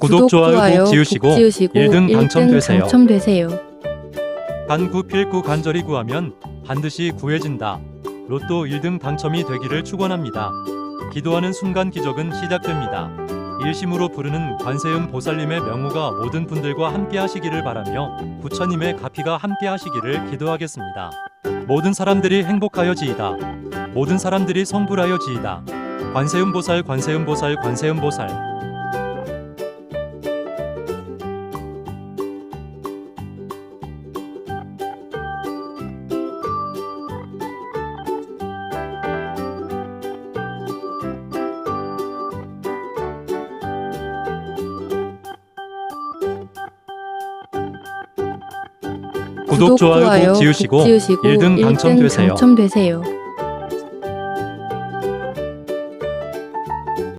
구독, 좋아요 꼭 지우시고, 1등 당첨되세요. 당첨되세요. 간구 필구 간절히 구하면 반드시 구해진다. 로또 1등 당첨이 되기를 축원합니다. 기도하는 순간 기적은 시작됩니다. 일심으로 부르는 관세음 보살님의 명호가 모든 분들과 함께 하시기를 바라며 부처님의 가피가 함께 하시기를 기도하겠습니다. 모든 사람들이 행복하여지이다. 모든 사람들이 성불하여지이다. 관세음 보살 관세음 보살 관세음 보살 구독, 좋아요 꼭 지우시고, 1등 당첨되세요. 당첨되세요.